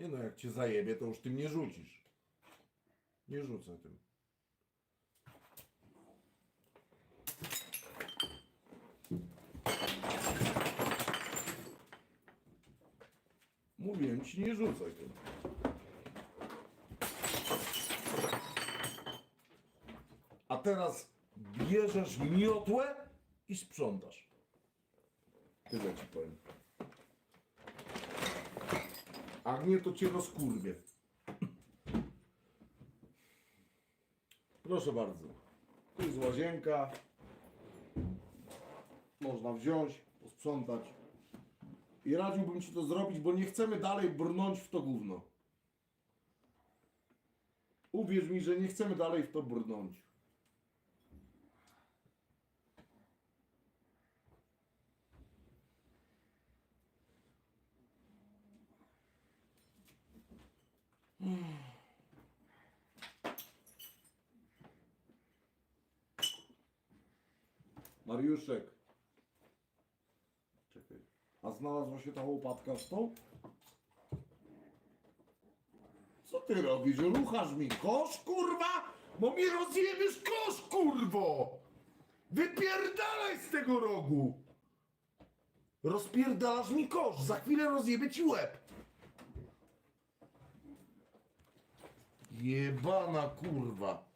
Nie no, jak cię zajebie, to już tym nie rzucisz. Nie rzucę tym. Mówiłem ci, nie rzucaj tym. A teraz bierzesz miotłę i sprzątasz. Tyle ci powiem. A nie, to cię rozkurwie. Proszę bardzo. Tu jest łazienka. Można wziąć, posprzątać. I radziłbym ci to zrobić, bo nie chcemy dalej brnąć w to gówno. Uwierz mi, że nie chcemy dalej w to brnąć. Mariuszek. Czekaj. A znalazła się ta łopatka z tą? Co ty robisz? Ruchasz mi kosz, kurwa? Bo mi rozjebiesz kosz, kurwo! Wypierdalaj z tego rogu! Rozpierdalasz mi kosz, za chwilę rozjebie ci łeb! Jebana kurwa!